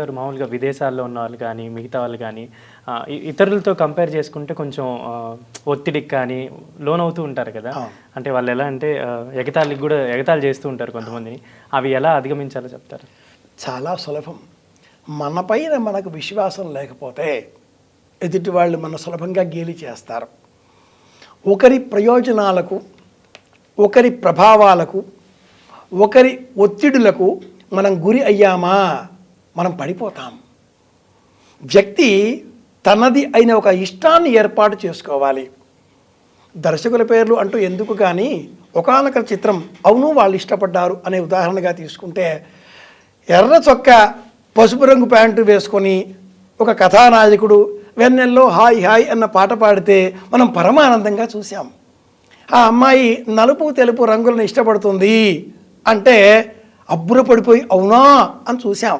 గారు మామూలుగా విదేశాల్లో ఉన్న వాళ్ళు కానీ మిగతా వాళ్ళు కానీ ఇతరులతో కంపేర్ చేసుకుంటే కొంచెం ఒత్తిడికి కానీ లోన్ అవుతూ ఉంటారు కదా. అంటే వాళ్ళు ఎలా అంటే ఎగతాళికి కూడా ఎగతాళి చేస్తూ ఉంటారు కొంతమందిని. అవి ఎలా అధిగమించాలో చెప్తారు? చాలా సులభం. మన పైన మనకు విశ్వాసం లేకపోతే ఎదుటి వాళ్ళు మన సులభంగా గేలి చేస్తారు. ఒకరి ప్రయోజనాలకు ఒకరి ప్రభావాలకు ఒకరి ఒత్తిడులకు మనం గురి అయ్యామా? మనం పడిపోతాం. వ్యక్తి తనది అయిన ఒక ఇష్టాన్ని ఏర్పాటు చేసుకోవాలి. దర్శకుల పేర్లు అంటూ ఎందుకు కానీ ఒకనొక చిత్రం అవును వాళ్ళు ఇష్టపడ్డారు అనే ఉదాహరణగా తీసుకుంటే ఎర్ర చొక్క పసుపు రంగు ప్యాంటు వేసుకొని ఒక కథానాయకుడు వెన్నెల్లో హాయ్ హాయ్ అన్న పాట పాడితే మనం పరమానందంగా చూసాం ఆ అమ్మాయి నలుపు తెలుపు రంగులను ఇష్టపడుతుంది అంటే అబ్బురపడిపోయి అవునా అని చూసాం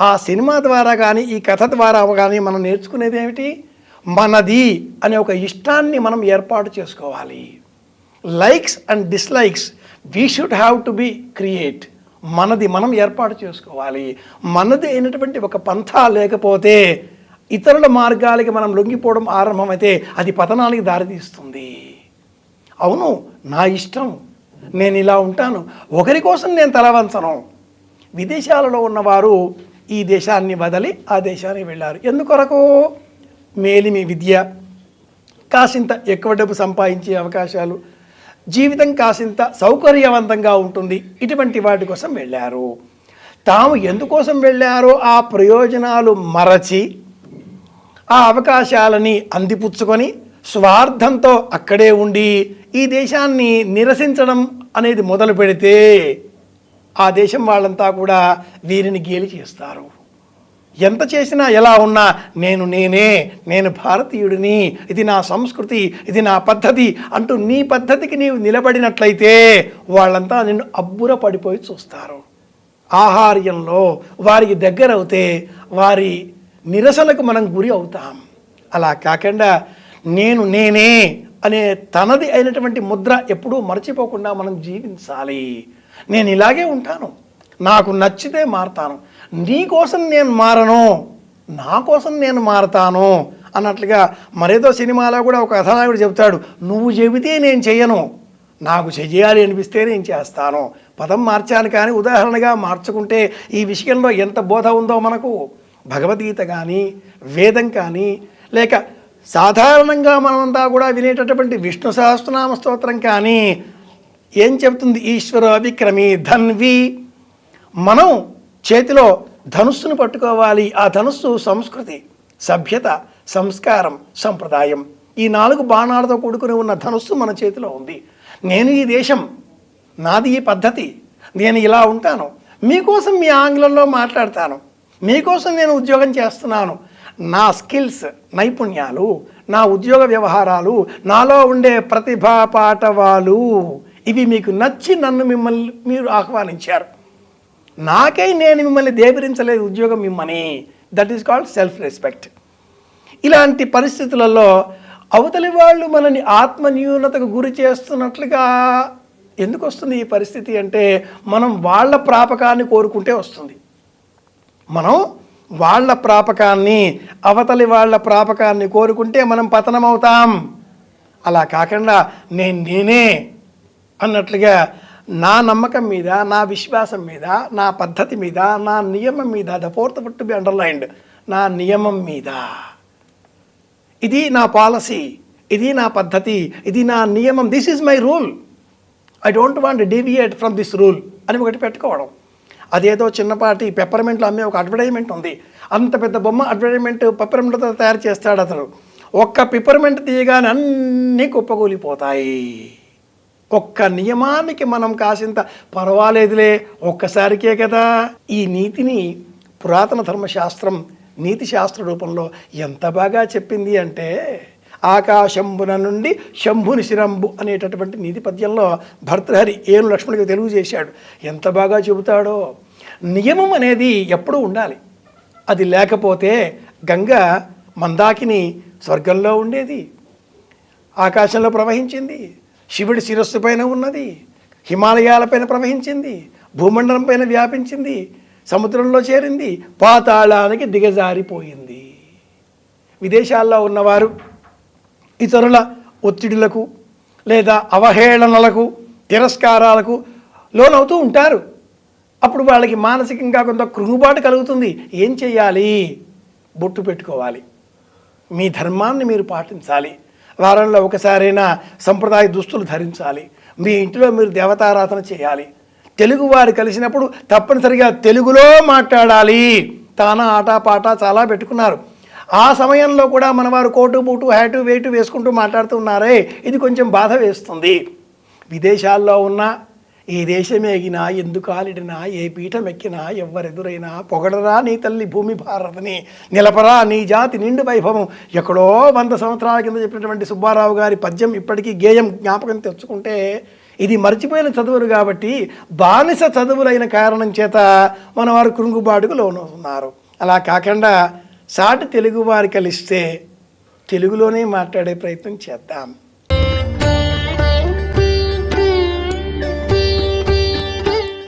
ఆ సినిమా ద్వారా కానీ ఈ కథ ద్వారా కానీ మనం నేర్చుకునేది ఏమిటి? మనది అనే ఒక ఇష్టాన్ని మనం ఏర్పాటు చేసుకోవాలి. Likes and dislikes we should have to be create మనది మనం ఏర్పాటు చేసుకోవాలి. మనది అయినటువంటి ఒక పంథా లేకపోతే ఇతరుల మార్గాలకి మనం లొంగిపోవడం ఆరంభమైతే అది పతనానికి దారితీస్తుంది. అవును నా ఇష్టం. నేను ఇలా ఉంటాను. ఒకరి కోసం నేను తలవంచను. విదేశాలలో ఉన్నవారు ఈ దేశాన్ని వదిలి ఆ దేశానికి వెళ్ళారు. ఎందుకొరకు? మేలిమి విద్య. కాసింత ఎక్కువ డబ్బు సంపాదించే అవకాశాలు. జీవితం కాసింత సౌకర్యవంతంగా ఉంటుంది. ఇటువంటి వాటి కోసం వెళ్ళారు. తాము ఎందుకోసం వెళ్ళారో ఆ ప్రయోజనాలు మరచి ఆ అవకాశాలని అందిపుచ్చుకొని స్వార్థంతో అక్కడే ఉండి ఈ దేశాన్ని నిరసించడం అనేది మొదలు పెడితే ఆ దేశం వాళ్ళంతా కూడా వీరిని గేలి చేస్తారు. ఎంత చేసినా ఎలా ఉన్నా నేను నేనే నేను భారతీయుడిని ఇది నా సంస్కృతి ఇది నా పద్ధతి అంటూ నీ పద్ధతికి నీవు నిలబడినట్లయితే వాళ్ళంతా నిన్ను అబ్బుర పడిపోయి చూస్తారు. ఆహార్యంలో వారికి దగ్గరవుతే వారి నిరసనకు మనం గురి అవుతాం. అలా కాకుండా నేను నేనే అనే తనది అయినటువంటి ముద్ర ఎప్పుడూ మర్చిపోకుండా మనం జీవించాలి. నేను ఇలాగే ఉంటాను. నాకు నచ్చితే మారతాను. నీ కోసం నేను మారను. నా కోసం నేను మారతాను. అన్నట్లుగా మరేదో సినిమాలో కూడా ఒక కథానాయకుడు చెబుతాడు నువ్వు చెబితే నేను చెయ్యను. నాకు చెయ్యాలి అనిపిస్తే నేను చేస్తాను. పదం మార్చాను కానీ ఉదాహరణగా మార్చుకుంటే ఈ విషయంలో ఎంత బోధ ఉందో మనకు భగవద్గీత కానీ వేదం కానీ లేక సాధారణంగా మనమంతా కూడా వినేటటువంటి విష్ణు సహస్రనామ స్తోత్రం కానీ ఏం చెబుతుంది? ఈశ్వర విక్రమి ధన్వి. మనం చేతిలో ధనుస్సును పట్టుకోవాలి. ఆ ధనుస్సు సంస్కృతి సభ్యత సంస్కారం సంప్రదాయం. ఈ నాలుగు బాణాలతో కూడుకుని ఉన్న ధనుస్సు మన చేతిలో ఉంది. నేను ఈ దేశం నాది ఈ పద్ధతి. నేను ఇలా ఉంటాను. మీకోసం మీ ఆంగ్లంలో మాట్లాడతాను. మీకోసం నేను ఉద్యోగం చేస్తున్నాను. నా స్కిల్స్ నైపుణ్యాలు నా ఉద్యోగ వ్యవహారాలు నాలో ఉండే ప్రతిభా పాఠవాలు. ఇవి మీకు నచ్చి నన్ను మిమ్మల్ని మీరు ఆహ్వానించారు. నాకై నేను మిమ్మల్ని దేవరించలేదు ఉద్యోగం మిమ్మని that is called self respect ఇలాంటి పరిస్థితులలో అవతలి వాళ్ళు మనని ఆత్మన్యూనతకు గురి చేస్తున్నట్లుగా ఎందుకు వస్తుంది ఈ పరిస్థితి అంటే మనం వాళ్ళ ప్రాపకాన్ని కోరుకుంటే వస్తుంది. మనం వాళ్ళ ప్రాపకాన్ని అవతలి వాళ్ళ ప్రాపకాన్ని కోరుకుంటే మనం పతనమవుతాం. అలా కాకుండా నేను నేనే అన్నట్లుగా నా నమ్మకం మీద నా విశ్వాసం మీద నా పద్ధతి మీద నా నియమం మీద the fourth foot be underlined నా నియమం మీద. ఇది నా పాలసీ ఇది నా పద్ధతి ఇది నా నియమం this is my rule I don't want deviate from this rule అని ఒకటి పెట్టుకోవడం. అదేదో చిన్నపాటి పెప్పర్మెంట్లో అమ్మే ఒక అడ్వర్టైజ్మెంట్ ఉంది. అంత పెద్ద బొమ్మ అడ్వర్టైజ్మెంట్ పెప్పర్మెంట్తో తయారు చేస్తాడు అతను. ఒక్క పిప్పర్మెంట్ తీయగానే అన్నీ కుప్పకూలిపోతాయి. ఒక్క నియమానికి మనం కాసింత పర్వాలేదులే ఒక్కసారికే కదా. ఈ నీతిని పురాతన ధర్మశాస్త్రం నీతి శాస్త్ర రూపంలో ఎంత బాగా చెప్పింది అంటే ఆకాశంబున నుండి శంభుని శిరంబు అనేటటువంటి నీతి పద్యంలో భర్తృహరి ఏను లక్ష్మణుడికి తెలుగు చేశాడు. ఎంత బాగా చెబుతాడో. నియమం అనేది ఎప్పుడూ ఉండాలి. అది లేకపోతే గంగ మందాకిని స్వర్గంలో ఉండేది. ఆకాశంలో ప్రవహించింది. శివుడి శిరస్సు పైన ఉన్నది హిమాలయాలపైన ప్రవహించింది భూమండలం పైన వ్యాపించింది సముద్రంలో చేరింది పాతాళానికి దిగజారిపోయింది. విదేశాల్లో ఉన్నవారు ఇతరుల ఒత్తిడులకు లేదా అవహేళనలకు తిరస్కారాలకు లోనవుతూ ఉంటారు. అప్పుడు వాళ్ళకి మానసికంగా కొంత కృంగుబాటు కలుగుతుంది. ఏం చేయాలి? బొట్టు పెట్టుకోవాలి. మీ ధర్మాన్ని మీరు పాటించాలి. వారంలో ఒకసారైనా సంప్రదాయ దుస్తులు ధరించాలి. మీ ఇంటిలో మీరు దేవతారాధన చేయాలి. తెలుగు వారు కలిసినప్పుడు తప్పనిసరిగా తెలుగులో మాట్లాడాలి. తాన ఆట పాట చాలా పెట్టుకున్నారు. ఆ సమయంలో కూడా మనవారు కోటు బూటు హ్యాటు వేటు వేసుకుంటూ మాట్లాడుతున్నారే ఇది కొంచెం బాధ వేస్తుంది. విదేశాల్లో ఉన్న ఏ దేశమేగినా ఎందుకు ఆలిడినా ఏ పీఠం ఎక్కినా ఎవ్వరెదురైనా పొగడరా నీ తల్లి భూమి భారతని నిలపరా నీ జాతి నిండు వైభవం ఎక్కడో వంద సంవత్సరాల కింద చెప్పినటువంటి సుబ్బారావు గారి పద్యం ఇప్పటికీ గేయం జ్ఞాపకం తెచ్చుకుంటే ఇది మర్చిపోయిన చదువులు కాబట్టి బానిస చదువులైన కారణం చేత మన వారు కృంగుబాటుకు లోనవుతున్నారు. అలా కాకుండా సాటి తెలుగు వారు కలిస్తే తెలుగులోనే మాట్లాడే ప్రయత్నం చేద్దాం.